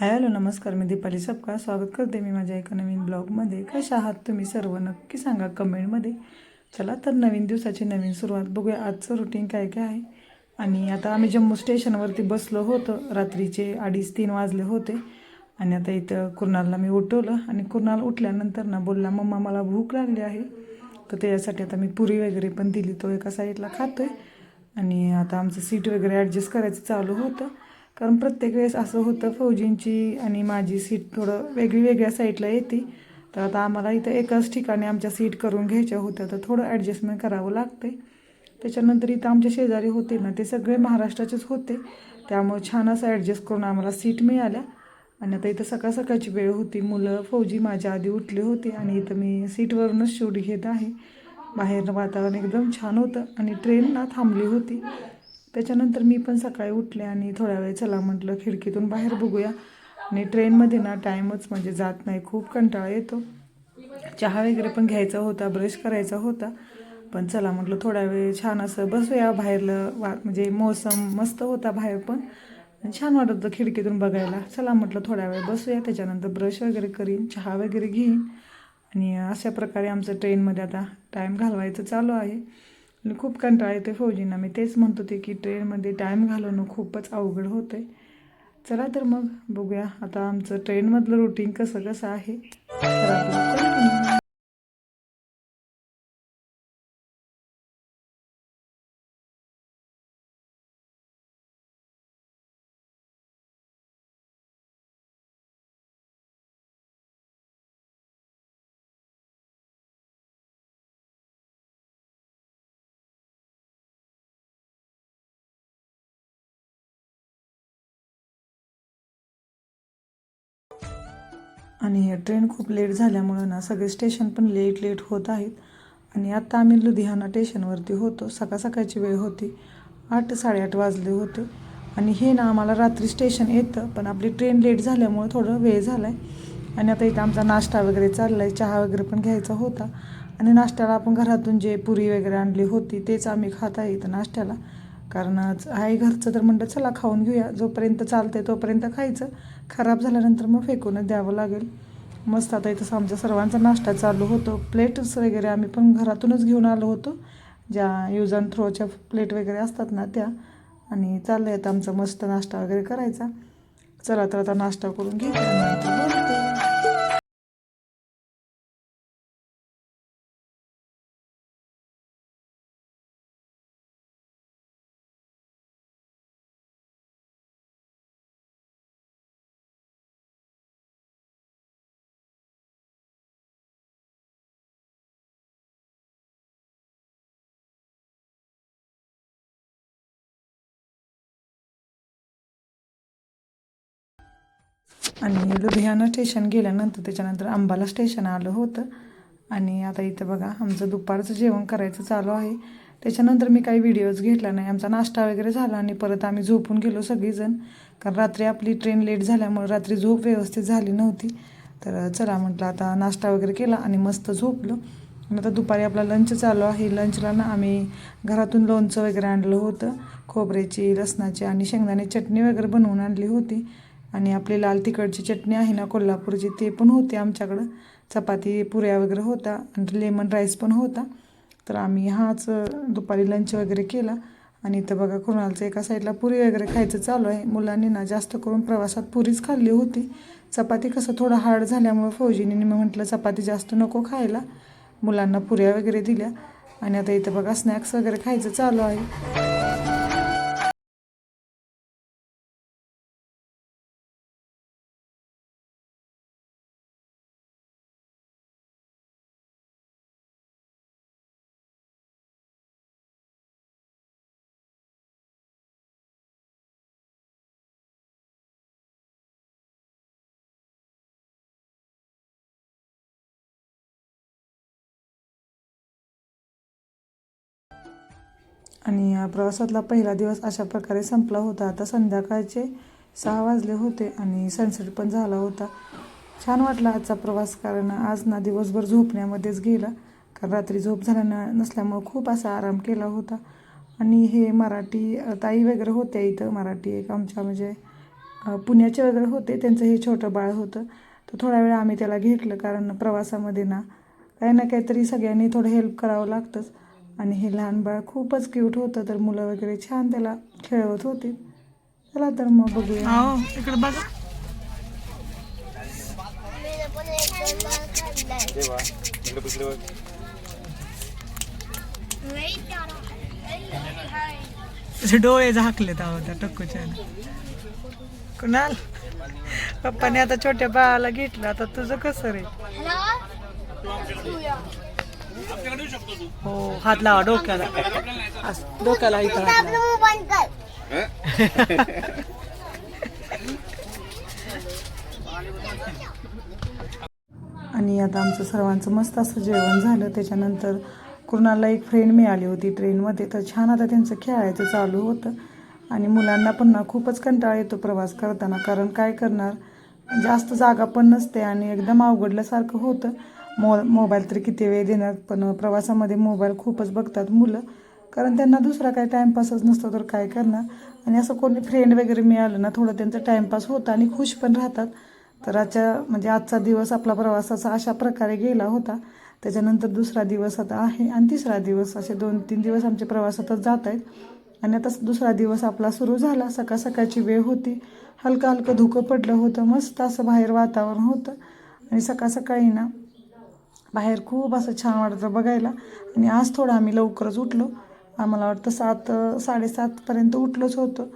Hello नमस्कार मी दीपाली सपका स्वागत करते मी माझ्या एका नवीन ब्लॉगमध्ये. कशा आहात तुम्ही सर्व? नक्की सांगा कमेंटमध्ये. चला तर नवीन दिवसाची नवीन सुरुवात बघूया. आजचं रुटीन काय काय आहे? आणि आता आम्ही जम्मू स्टेशनवरती बसलो होतो. रात्रीचे अडीच तीन वाजले होते. आणि आता इथं कुर्नालला मी उठवलं. आणि कुर्नाल उठल्यानंतर ना बोलला मम्मा मला भूक लागली आहे. तर त्याच्यासाठी आता मी पुरी वगैरे पण दिली. तो एका साईडला आहे आणि आता आमचं सीट वगैरे ॲडजस्ट करायचं चालू होतं. कारण प्रत्येक वेळेस असं होतं फौजींची आणि माझी सीट थोडं वेगळी वेगळ्या साईडला येते. तर आता आम्हाला इथं एकाच ठिकाणी आमच्या सीट करून घ्यायच्या होत्या तर थोडं ॲडजस्टमेंट करावं लागते त्याच्यानंतर इथं आमच्या शेजारी होते ना ते सगळे महाराष्ट्राचेच होते. त्यामुळे छान असं ॲडजस्ट करून आम्हाला सीट मिळाल्या. आणि आता इथं सकाळ सकाळची वेळ होती. मुलं फौजी माझ्या आधी उठली होती आणि इथं मी सीटवरूनच शूट घेत आहे. बाहेर वातावरण एकदम छान होतं आणि ट्रेन ना थांबली होती. त्याच्यानंतर मी पण सकाळी उठले आणि थोड्या वेळ चला म्हटलं खिडकीतून बाहेर बघूया. आणि ट्रेनमध्ये ना टाईमच म्हणजे जात नाही खूप कंटाळा येतो. चहा वगैरे पण घ्यायचा होता ब्रश करायचा होता. पण चला म्हटलं थोडा वेळ छान असं बसूया बाहेरलं वा म्हणजे मोसम मस्त होता बाहेर पण. आणि छान वाटत होतं खिडकीतून बघायला. चला म्हटलं थोड्या वेळ बसूया त्याच्यानंतर ब्रश वगैरे करीन चहा वगैरे घेईन. आणि अशा प्रकारे आमचं ट्रेनमध्ये आता टाईम घालवायचं चालू आहे. खूप कंटाळा येते फौजींना. मी तेच म्हणत होते की ट्रेनमध्ये टाईम घालवणं खूपच अवघड होतं आहे चला तर मग बघूया. आता आमचं ट्रेनमधलं रुटीन कसं कसं आहे. आणि ट्रेन खूप लेट झाल्यामुळं ना सगळे स्टेशन पण लेट लेट होत आहेत. आणि आत्ता आम्ही लुधियाना स्टेशनवरती होतो. सकाळ सकाळची वेळ होती. आठ साडेआठ वाजले होते. आणि हे ना आम्हाला रात्री स्टेशन येतं पण आपली ट्रेन लेट झाल्यामुळं थोडं वेळ झाला आहे आणि आता इथं आमचा नाश्ता वगैरे चालला आहे चहा वगैरे पण घ्यायचा होता. आणि नाश्त्याला आपण घरातून जे पुरी वगैरे आणली होती तेच आम्ही खात आहे इथं नाश्त्याला. कारण आज आहे घरचं तर म्हणलं चला खाऊन घेऊया. जोपर्यंत चालतंय तोपर्यंत खायचं. खराब झाल्यानंतर मग फेकूनच द्यावं लागेल. मस्त आता इथं आमच्या सर्वांचा नाश्ता चालू होतो. प्लेट्स वगैरे आम्ही पण घरातूनच घेऊन आलो होतो. ज्या यूज अँड थ्रोच्या प्लेट वगैरे असतात ना त्या. आणि चाललं आहे आमचा मस्त नाश्ता वगैरे करायचा. चला तर आता नाश्ता करून घेते आणि लुधियाना स्टेशन गेल्यानंतर त्याच्यानंतर अंबाला स्टेशन आलं होतं. आणि आता इथं बघा आमचं दुपारचं जेवण करायचं चालू आहे. त्याच्यानंतर मी काही व्हिडिओज घेतला नाही. आमचा नाश्ता वगैरे झाला आणि परत आम्ही झोपून गेलो सगळीजण. कारण रात्री आपली ट्रेन लेट झाल्यामुळे रात्री झोप व्यवस्थित झाली नव्हती. तर चला म्हटलं आता नाश्ता वगैरे केला आणि मस्त झोपलो. आता दुपारी आपला लंच चालू आहे. लंचला ना आम्ही घरातून लोणचं वगैरे आणलं होतं. खोबऱ्याची लसणाची आणि शेंगदाणे चटणी वगैरे बनवून आणली होती. आणि आपली लाल तिखटची चटणी आहे ना कोल्हापूरची ते पण होते आमच्याकडं. चपाती पुऱ्या वगैरे होता आणि लेमन राईस पण होता. तर आम्ही हाच दुपारी लंच वगैरे केला. आणि इथं बघा कुणालचं एका साईडला पुरी वगैरे खायचं चालू आहे. मुलांनी ना जास्त करून प्रवासात पुरीच खाल्ली होती. चपाती कसं थोडं हार्ड झाल्यामुळं फौजीने मी म्हटलं चपाती जास्त नको खायला. मुलांना पुऱ्या वगैरे दिल्या. आणि आता इथं बघा स्नॅक्स वगैरे खायचं चालू आहे. आणि प्रवासातला पहिला दिवस अशा प्रकारे संपला होता. आता संध्याकाळचे सहा वाजले होते आणि सनसेट पण झाला होता. छान वाटला आजचा प्रवास कारण आज ना दिवसभर झोपण्यामध्येच गेला. कारण रात्री झोप झाल्या न नसल्यामुळं खूप असा आराम केला होता. आणि हे मराठी ताई वगैरे होत्या इथं. मराठी एक आमच्या म्हणजे पुण्याचे वगैरे होते. त्यांचं हे छोटं बाळ होतं. तर थोडा वेळ आम्ही त्याला घेतलं कारण प्रवासामध्ये ना काही ना काहीतरी सगळ्यांनी थोडं हेल्प करावं लागतंच. आणि हे लहान बाळ खूपच क्यूट होतं तर मुलं वगैरे छान त्याला खेळवत होते. चला तर मग बघूया. इकडे बघा. डोळे झाकलेत आहो त्या टक्कूच्या. कुणाल? पप्पाने आता छोट्या बाळाला घेतलं आता तुझं कसं रे? हो हात लावा डोक्याला. असं, डोक्याला इथं हात लावा. आणि आता आमचं सर्वांचं मस्त असं जेवण झालं. त्याच्यानंतर कुणाला एक फ्रेंड मिळाली होती ट्रेनमध्ये तर छान आता त्यांचं खेळायचं चालू होतं. आणि मुलांना पण ना खूपच कंटाळा येतो प्रवास करताना. कारण काय करणार? जास्त जागा पण नसते आणि एकदम अवघडल्यासारखं होतं. मो मोबाईल तरी किती वेळ देणार? पण प्रवासामध्ये मोबाईल खूपच बघतात मुलं. कारण त्यांना दुसरा काही टाईमपासच नसतो तर काय करणार? आणि असं कोणी फ्रेंड वगैरे मिळालं ना थोडं त्यांचा टाईमपास होतं आणि खुश पण राहतात. तर आजच्या म्हणजे आजचा दिवस आपला प्रवासाचा अशा प्रकारे गेला होता. त्याच्यानंतर दुसरा दिवस आता आहे आणि तिसरा दिवस असे दोन तीन दिवस आमचे प्रवासातच जात आहेत. आणि आता दुसरा दिवस आपला सुरू झाला सकाळ सकाळची वेळ होती. हलकं हलकं धुकं पडलं होतं मस्त असं बाहेर वातावरण होतं. आणि सकाळ सकाळी ना बाहेर खूप असं छान वाटतं बघायला. आणि आज थोडं आम्ही लवकरच उठलो. आम्हाला वाटतं सात साडेसातपर्यंत उठलोच होतं.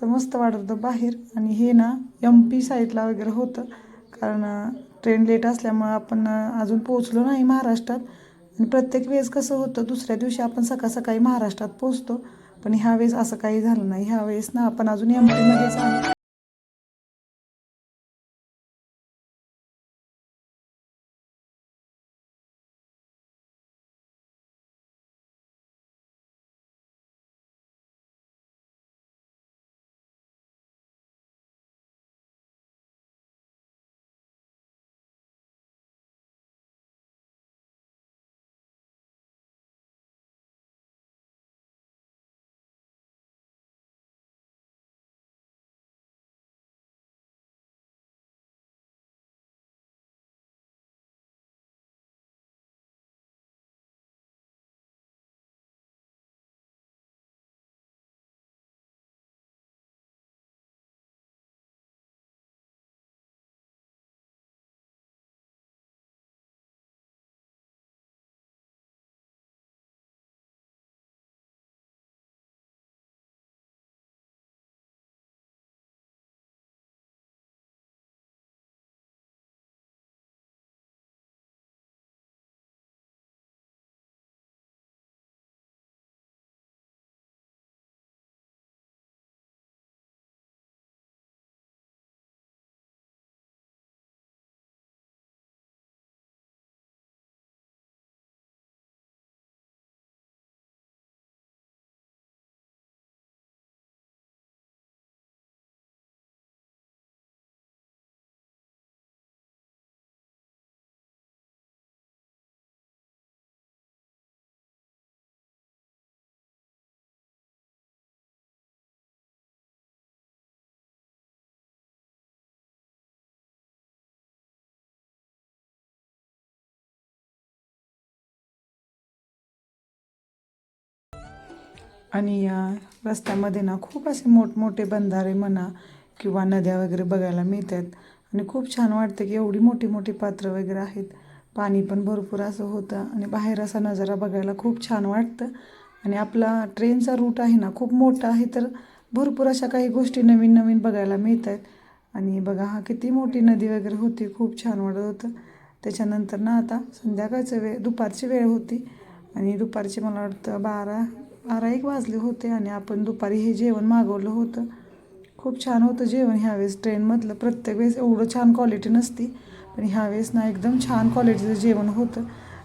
तर मस्त वाटत होतं बाहेर. आणि हे ना एम पी साईडला वगैरे होतं. कारण ट्रेन लेट असल्यामुळं आपण अजून पोचलो नाही महाराष्ट्रात. आणि प्रत्येक वेळेस कसं होतं दुसऱ्या दिवशी आपण सकाळ सकाळी महाराष्ट्रात पोचतो पण ह्या वेळेस असं काही झालं नाही. ह्या वेळेस ना आपण अजून एम पीमध्येच आहे. आणि या रस्त्यामध्ये ना खूप असे मोठमोठे बंधारे म्हणा किंवा नद्या वगैरे बघायला मिळतात. आणि खूप छान वाटतं की एवढी मोठी मोठी पात्र वगैरे आहेत. पाणी पण भरपूर असं होतं आणि बाहेर असा नजारा बघायला खूप छान वाटतं. आणि आपला ट्रेनचा रूट आहे ना खूप मोठा आहे तर भरपूर अशा काही गोष्टी नवीन नवीन बघायला मिळत आहेत आणि बघा हा किती मोठी नदी वगैरे होती खूप छान वाटत होतं. त्याच्यानंतर ना आता संध्याकाळचं वेळ दुपारची वेळ होती. आणि दुपारची मला वाटतं बारा बारा एक वाजले होते आणि आपण दुपारी हे जेवण मागवलं होतं. खूप छान होतं जेवण ह्यावेळेस ट्रेनमधलं. प्रत्येक वेळेस एवढं छान क्वालिटी नसती पण ह्यावेळेस ना एकदम छान क्वालिटीचं जेवण होतं.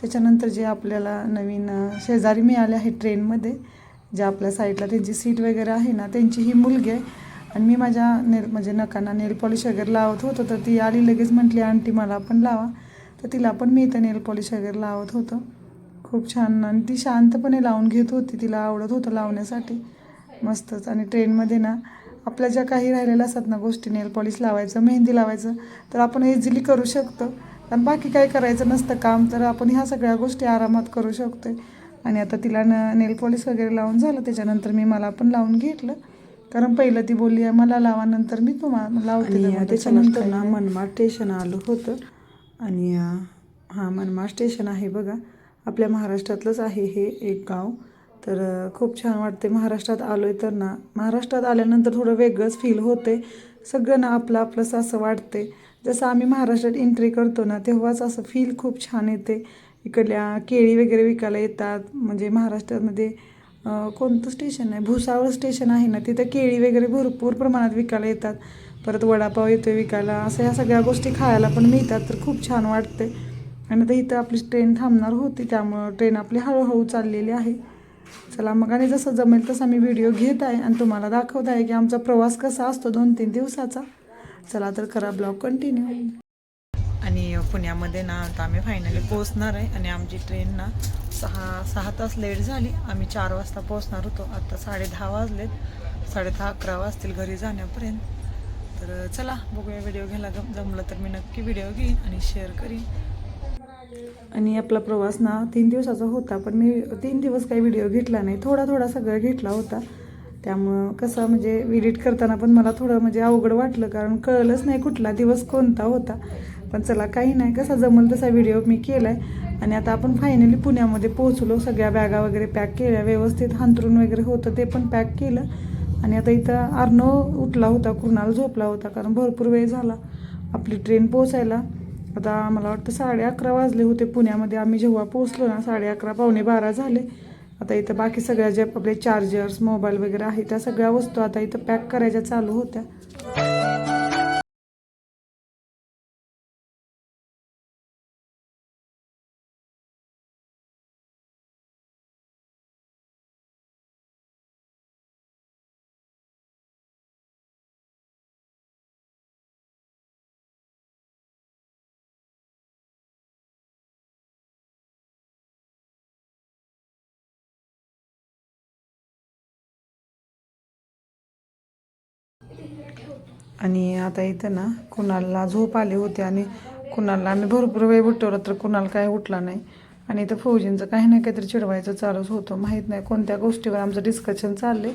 त्याच्यानंतर जे आपल्याला नवीन शेजारी मिळाले आहे ट्रेनमध्ये जे आपल्या साईडला त्यांची सीट वगैरे आहे ना त्यांची ही मुलगी आहे. आणि मी माझ्या म्हणजे नेल म्हणजे नकांना नेल पॉलिश वगैरे लावत होतो तर ती आली लगेच म्हटली आंटी मला पण लावा. तर तिला पण मी इथं नेल पॉलिश वगैरे लावत होतं. खूप छान. आणि ती शांतपणे लावून घेत होती. तिला आवडत होतं लावण्यासाठी. मस्तच. आणि ट्रेनमध्ये ना आपल्या ज्या काही राहिलेल्या असतात ना गोष्टी नेल पॉलिश लावायचं मेहंदी लावायचं तर आपण इझिली करू शकतो. आणि बाकी काही करायचं नसतं काम तर आपण ह्या सगळ्या गोष्टी आरामात करू शकतो आणि आता तिला न नेल पॉलिश वगैरे लावून झालं. त्याच्यानंतर मी मला पण लावून घेतलं. कारण पहिलं ती बोलली आहे मला लावा नंतर मी तुम्हाला लावते त्याच्यानंतर ना. मनमाड स्टेशन आलं होतं. आणि हां मनमाड स्टेशन आहे बघा. आपल्या महाराष्ट्रातलंच आहे हे एक गाव. तर खूप छान वाटते महाराष्ट्रात आलो आहे तर ना महाराष्ट्रात आल्यानंतर थोडं वेगळंच फील होते सगळं ना आपलं आपलंसं असं वाटते जसं आम्ही महाराष्ट्रात एंट्री करतो ना तेव्हाच असं फील खूप छान येते इकडल्या केळी वगैरे विकायला येतात. म्हणजे महाराष्ट्रामध्ये कोणतं स्टेशन आहे भुसावळ स्टेशन आहे ना तिथं केळी वगैरे भरपूर प्रमाणात विकायला येतात. परत वडापाव येतो विकायला. असं ह्या सगळ्या गोष्टी खायला पण मिळतात. तर खूप छान वाटते आणि आता इथं आपली ट्रेन थांबणार होती त्यामुळं ट्रेन आपली हळूहळू चाललेली आहे. चला मग आणि जसं जमेल तसं आम्ही व्हिडिओ घेत आहे आणि तुम्हाला दाखवत आहे की आमचा प्रवास कसा असतो दोन तीन दिवसाचा. चला तर करा ब्लॉग कंटिन्यू आणि पुण्यामध्ये ना आता आम्ही फायनली पोहोचणार आहे आणि आमची ट्रेन ना सहा सहा तास लेट झाली. आम्ही चार वाजता पोहोचणार होतो. आता साडे दहा वाजलेत. साडे दहा अकरा वाजतील घरी जाण्यापर्यंत. तर चला बघूया व्हिडिओ घ्यायला जम- जमलं तर मी नक्की व्हिडिओ घेईन आणि शेअर करीन. आणि आपला प्रवास ना तीन दिवसाचा होता पण मी तीन दिवस काही व्हिडिओ घेतला नाही. थोडा थोडा सगळं घेतला होता. त्यामुळं कसं म्हणजे एडिट करताना पण मला थोडं म्हणजे अवघड वाटलं कारण कळलंच नाही कुठला दिवस कोणता होता. पण चला काही नाही कसा जमल तसा व्हिडिओ मी केला आहे आणि आता आपण फायनली पुण्यामध्ये पोहोचलो. सगळ्या बॅगा वगैरे पॅक केल्या. व्यवस्थित हांतरून वगैरे होतं ते पण पॅक केलं. आणि आता इथं आर्नो उठला होता कुणाल झोपला होता कारण भरपूर वेळ झाला आपली ट्रेन पोचायला आता मला वाटतं साडे अकरा वाजले होते पुण्यामध्ये. आम्ही जेव्हा पोचलो ना साडे अकरा पावणे बारा झाले. आता इथं बाकी सगळ्या जे आपले चार्जर्स मोबाईल वगैरे आहे त्या सगळ्या वस्तू आता इथं पॅक करायच्या चालू होत्या. आणि आता इथं ना कुणाला झोप आली होती आणि कुणाला आम्ही भरपूर वेळ उठवलं तर कुणाला काय उठला नाही. आणि इथं फौजींचं काही ना काहीतरी चिडवायचं चालूच होतं. माहीत नाही कोणत्या गोष्टीवर आमचं डिस्कशन चालले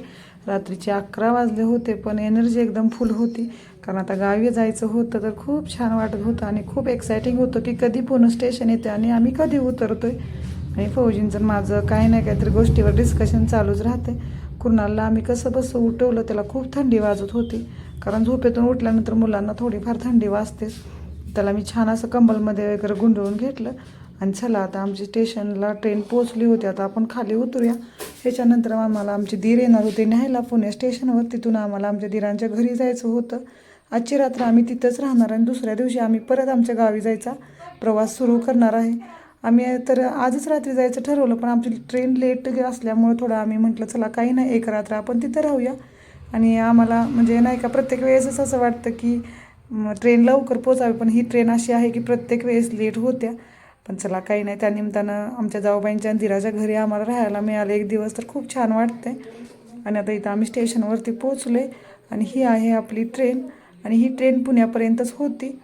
रात्रीचे अकरा वाजले होते पण एनर्जी एकदम फुल होती. कारण आता गावी जायचं होतं तर खूप छान वाटत होतं आणि खूप एक्सायटिंग होतं की कधी पुणे स्टेशन येते आणि आम्ही कधी उतरतो आहे आणि फौजींचं माझं काही नाही काहीतरी गोष्टीवर डिस्कशन चालूच राहते. कुणाला आम्ही कसं बसं उठवलं त्याला खूप थंडी वाजत होती. कारण झोपेतून उठल्यानंतर मुलांना थोडीफार थंडी वाजतेच. त्याला मी छान असं कंबलमध्ये वगैरे गुंडळून घेतलं. आणि चला आता आमची स्टेशनला ट्रेन पोचली होती. आता आपण खाली उतरूया. ह्याच्यानंतर आम्हाला आमची दीर येणार होते न्यायला पुणे स्टेशनवर. तिथून आम्हाला आमच्या दिरांच्या घरी जायचं होतं. आजची रात्र आम्ही तिथंच राहणार आणि दुसऱ्या दिवशी आम्ही परत आमच्या गावी जायचा प्रवास सुरू करणार आहे. आम्ही तर आजच रात्री जायचं ठरवलं पण आमची ट्रेन लेट असल्यामुळं थोडं आम्ही म्हटलं चला काही नाही एक रात्र आपण तिथं राहूया. आणि आम्हाला म्हणजे नाही का प्रत्येक वेळेसच असं वाटतं की ट्रेन लवकर पोचावी पण ही ट्रेन अशी आहे की प्रत्येक वेळेस लेट होत्या. पण चला काही नाही त्या निमित्तानं आमच्या जाऊबाईंच्या धीराच्या घरी आम्हाला राहायला मिळालं. एक दिवस तर खूप छान वाटतंय. आणि आता इथं आम्ही स्टेशनवरती पोचले आणि ही आहे आपली ट्रेन आणि ही ट्रेन पुण्यापर्यंतच होती.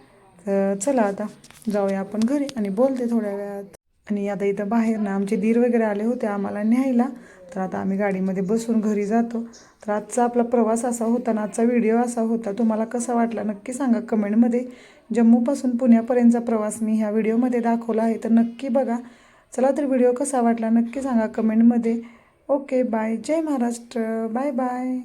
तर चला आता जाऊया आपण घरी. आणि बोलते थोड्या वेळात. आणि आता इथं बाहेर ना आमचे दीर वगैरे आले होते आम्हाला न्यायला. तर आता आम्ही गाडीमध्ये बसून घरी जातो. तर आजचा आपला प्रवास असा होता ना आजचा व्हिडिओ असा होता. तुम्हाला कसा वाटला नक्की सांगा कमेंटमध्ये. जम्मूपासून पुण्यापर्यंतचा प्रवास मी ह्या व्हिडिओमध्ये दाखवला आहे. तर नक्की बघा. चला तर व्हिडिओ कसा वाटला नक्की सांगा कमेंटमध्ये. Okay bye. जय महाराष्ट्र. Bye bye.